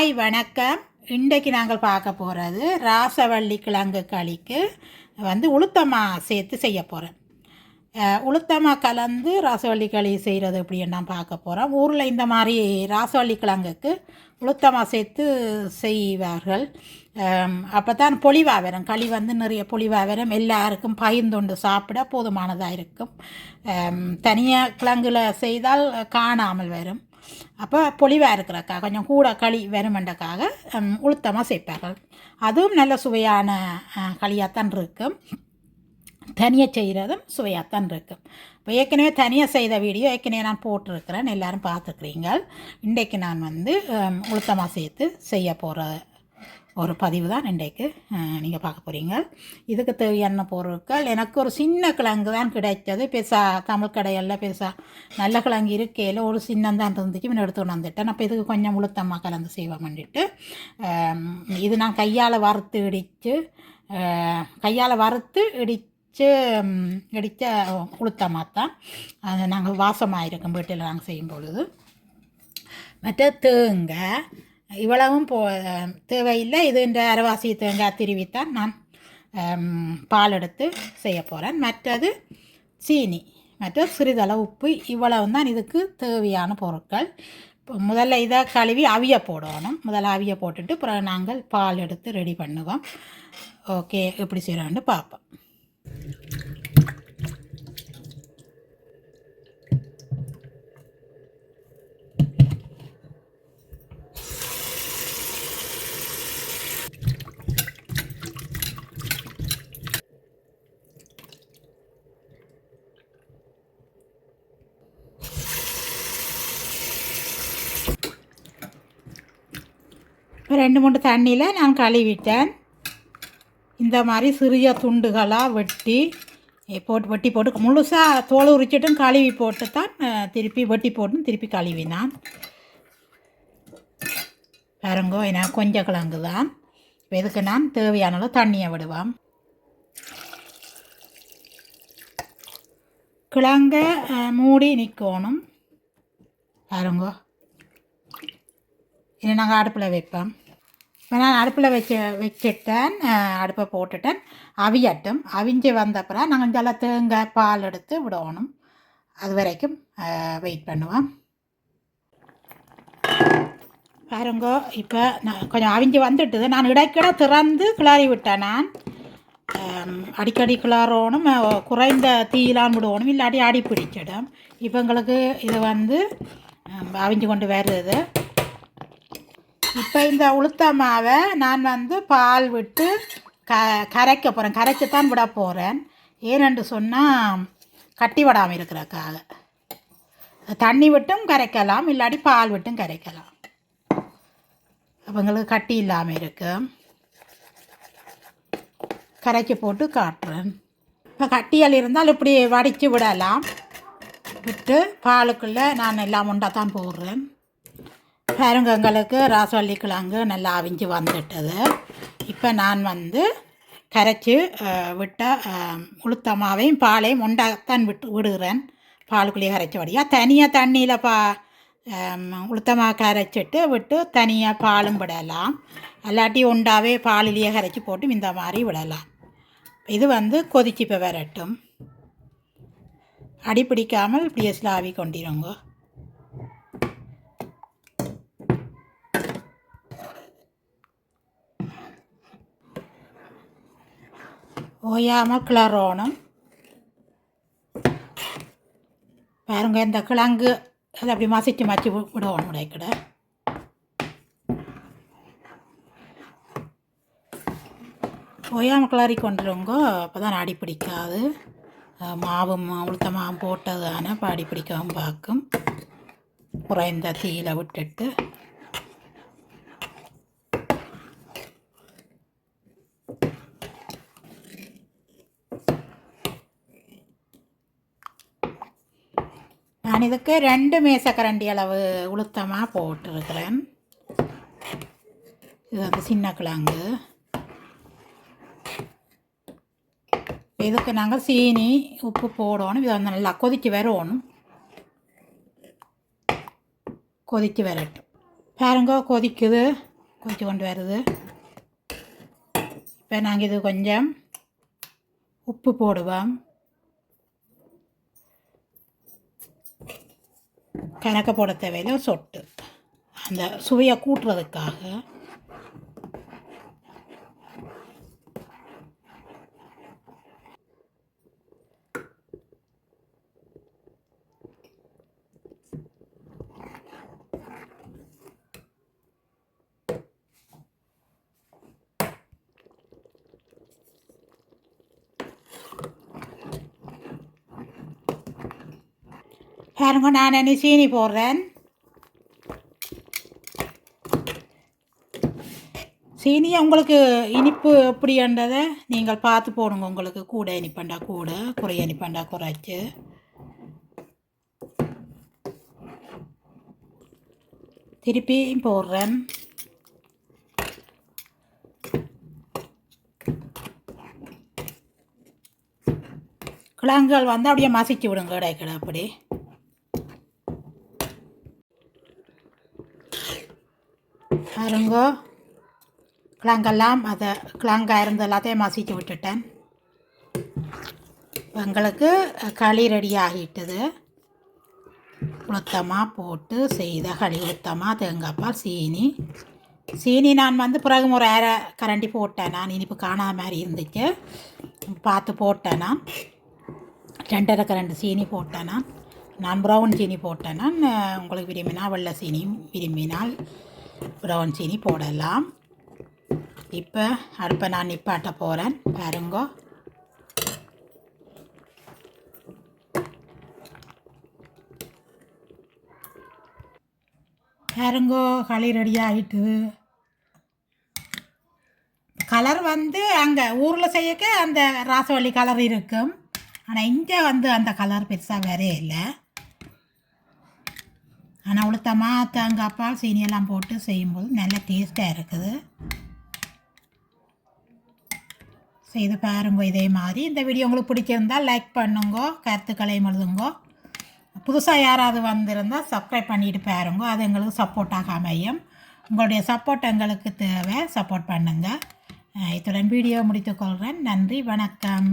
Hi வணக்கம். இன்றைக்கு நாங்கள் பார்க்க போகிறது ராசவள்ளி கிழங்கு களிக்கு வந்து உளுத்தமா சேர்த்து செய்ய போகிறேன் உளுத்தமா கலந்து ராசவள்ளி களி செய்கிறது எப்படின்னு நான் பார்க்க போகிறோம் ஊரில் இந்த மாதிரி ராசவள்ளி கிழங்குக்கு உளுத்தமா சேர்த்து செய்வார்கள். அப்போ தான் பொலிவாக வரும் களி வந்து நிறைய பொலிவாக வரும் எல்லாருக்கும் பகிர்ந்துண்டு சாப்பிட போதுமானதாக இருக்கும். தனியாக கிழங்குல செய்தால் காணாமல் வரும். அப்போ பொலிவாக இருக்கிறக்கா கொஞ்சம் கூட களி வருமெண்டக்காக உளுத்தமாக சேர்ப்பார்கள். அதுவும் நல்ல சுவையான களியாகத்தான் இருக்கும் தனியாக செய்கிறதும் சுவையாகத்தான் இருக்கும் இப்போ ஏற்கனவே தனியாக செய்த வீடியோ ஏற்கனவே நான் போட்டிருக்கிறேன். எல்லோரும் பார்த்துருக்குறீங்க. இன்றைக்கு நான் வந்து உளுத்தமாக சேர்த்து செய்ய போகிற ஒரு பதிவு தான் இன்றைக்கு நீங்கள் பார்க்க போகிறீங்க இதுக்கு தேவையான பொருட்கள் எனக்கு ஒரு சின்ன கிழங்கு தான் கிடைச்சது பெருசா தமிழ் கடையில் பெருசா நல்ல கிழங்கு இருக்கையில் ஒரு சின்னம் தான் இருந்துச்சு இன்னும் எடுத்து வந்துட்டேன். அப்போ இதுக்கு கொஞ்சம் உளுத்தமாக கலந்து செய்வோம் பண்ணிட்டு இது நான் கையால் வறுத்து இடித்து கையால் வறுத்து இடித்து இடித்த உளுத்தமாக தான். அது நாங்கள் வாசமாக இருக்கும் வீட்டில் நாங்கள் செய்யும் பொழுது. மற்ற தேங்காய் இவ்வளவும் போ தேவையில்லை. இது இந்த அரைவாசி தேங்காய் திருவித்தான் நான் பால் எடுத்து செய்ய போகிறேன் மற்றது சீனி மற்ற சிறிதளவு உப்பு. இவ்வளவு தான் இதுக்கு தேவையான பொருட்கள். முதல்ல இதை கழுவி அவிய போடணும். முதல்ல அவிய போட்டுட்டு பிறகு நாங்கள் பால் எடுத்து ரெடி பண்ணுவோம். ஓகே எப்படி செய்கிறோன்னு பார்ப்போம். இப்போ ரெண்டு மூணு தண்ணியில் நான் கழுவிட்டேன். இந்த மாதிரி சிறிய துண்டுகளாக வெட்டி போட்டு வெட்டி போட்டு முழுசாக தோல் உரிச்சிட்டும் கழுவி போட்டு தான் திருப்பி வெட்டி போட்டு திருப்பி கழுவினான். பாருங்கோ என்ன கொஞ்சம் கிழங்கு தான் இதுக்கு நான் தேவையான தண்ணியை விடுவேன் கிழங்க மூடி நிற்கணும் பாருங்கோ இதை நாங்கள் அடுப்பில் வைப்போம். இப்போ நான் அடுப்பில் வச்சு வச்சுட்டேன். அடுப்பை போட்டுட்டேன். அவியட்டும். அவிஞ்சு வந்தப்பறம் நாங்கள் நல்லா தேங்காய் பால் எடுத்து விடணும். அது வரைக்கும் வெயிட் பண்ணுவோம். பாருங்க இப்போ நான் கொஞ்சம் அவிஞ்சு வந்துட்டுது. நான் இடைக்கிட திறந்து கிளறி விட்டேன் நான். அடிக்கடி கிளறணும். குறைந்த தீயிலான் விடுவோணும். இல்லாட்டி அடி பிடிச்சிடும். இப்போ எங்களுக்கு இது வந்து அவிஞ்சு கொண்டு வருது. இப்போ இந்த உளுத்த மாவை நான் வந்து பால் விட்டு க கரைக்க போகிறேன் கரைக்கத்தான் விட போகிறேன் ஏனென்று சொன்னால் கட்டி விடாமல் இருக்கிறக்காக தண்ணி விட்டும் கரைக்கலாம் இல்லாட்டி பால் விட்டும் கரைக்கலாம். அவங்களுக்கு கட்டி இல்லாமல் இருக்கு. கரைக்கி போட்டு காட்டுறேன். இப்போ கட்டியால் இருந்தால் இப்படி வடித்து விடலாம். விட்டு பாலுக்குள்ளே நான் எல்லாம் உண்டாத்தான் போடுறேன். பாருங்கங்களுக்கு ராசவள்ளி கிழங்கு நல்லா அவிஞ்சு வந்துட்டது. இப்போ நான் வந்து கரைச்சி விட்ட உளுத்தமாவையும் பாலையும் உண்டாகத்தான் விட்டு விடுகிறேன். பாலுக்குள்ளேயே கரைச்சபடியாக தனியாக தண்ணியில் பா உளுத்தமாக கரைச்சிட்டு விட்டு தனியாக பாலும் விடலாம். அல்லாட்டி உண்டாவே பாலிலேயே கரைச்சி போட்டு இந்த மாதிரி விடலாம். இது வந்து கொதிச்சு இப்போ வரட்டும். அடி பிடிக்காமல் இப்படியே ஸ்லாவி கொண்டிருங்கோ. ஓயாமல் கிளறணும். பாருங்க இந்த கிழங்கு அதை அப்படி மசிச்சு மச்சி விடுவோம் உடைக்கட ஓயாமல் கிளறி கொண்டுருங்க அப்போ தான் அடி பிடிக்காது. மாவும் உளுத்த மாவு போட்டது தானே இப்போ அடி பிடிக்கவும் பார்க்கும். குறைந்த தீயில விட்டுட்டு. நான் இதுக்கு ரெண்டு மேசக்கரண்டி அளவு உளுத்தமாக போட்டிருக்கிறேன். இது வந்து சின்ன கிழங்கு. இதுக்கு நாங்கள் சீனி உப்பு போடணும். இது வந்து நல்லா கொதித்து வரணும். கொதித்து வரட்டும். பாருங்க கொதிக்குது. கொதிச்சு கொண்டு வருது. இப்போ நாங்கள் இது கொஞ்சம் உப்பு போடுவோம். கணக்க போட தேவையில்லை சொட்டு. அந்த சுவையை கூட்டுறதுக்காக பாருங்க நான் என்ன சீனி போடுறேன் சீனி உங்களுக்கு இனிப்பு எப்படின்றதை நீங்கள் பார்த்து போடுங்க உங்களுக்கு. கூட இனிப்பண்டா கூட குறை இனிப்பண்டா குறைச்சி. திருப்பி போடுறேன். கிழங்குகள் வந்து அப்படியே மசிச்சு விடுங்க இடைக்கிட அப்படி. பாருங்கோ. கிழங்கெல்லாம் அதை கிழங்காக இருந்து எல்லாத்தையும் மசிச்சு விட்டுட்டேன். எங்களுக்கு களி ரெடி ஆகிட்டுது. உளுத்தமாக போட்டு செய்த களி உளுத்தமாக தேங்காய்ப்பால் சீனி. சீனி நான் வந்து பிறகு ஒரு கரண்டி போட்டேன். நான் இனிப்பு காணாத மாதிரி இருந்துச்சு. பார்த்து போட்டேன் நான். ரெண்டரை கரண்டு சீனி போட்டேன் நான். நான் ப்ரௌன் சீனி போட்டேன் நான். உங்களுக்கு விரும்பினால் வெள்ளை சீனியும் விரும்பினால் ப்ரௌன் சீனி போடலாம். இப்போ அடுப்பை நான் நிப்பாட்ட போகிறேன் பாருங்கோ. பாருங்கோ களி ரெடி ஆகிட்டுது கலர் வந்து அங்கே ஊரில் செய்யக்க அந்த ராசவள்ளி கலர் இருக்கும். ஆனால் இங்கே வந்து அந்த கலர் பெருசாக வேறே இல்லை. ஆனால் உளுத்தமாக தேங்காய் பால் சீனியெல்லாம் போட்டு செய்யும்போது நல்ல டேஸ்ட்டாக இருக்குது. செய்து பாருங்க இதே மாதிரி. இந்த வீடியோ உங்களுக்கு பிடிச்சிருந்தால் லைக் பண்ணுங்க கருத்துக்களையும் எழுதுங்க. புதுசாக யாராவது வந்திருந்தால் சப்ஸ்கிரைப் பண்ணிட்டு பாருங்க. அது எங்களுக்கு சப்போர்ட்டாக அமையும் உங்களுடைய சப்போர்ட் எங்களுக்கு தேவை. சப்போர்ட் பண்ணுங்கள் இத்துடன் வீடியோ முடித்துக்கொள்கிறேன் நன்றி வணக்கம்.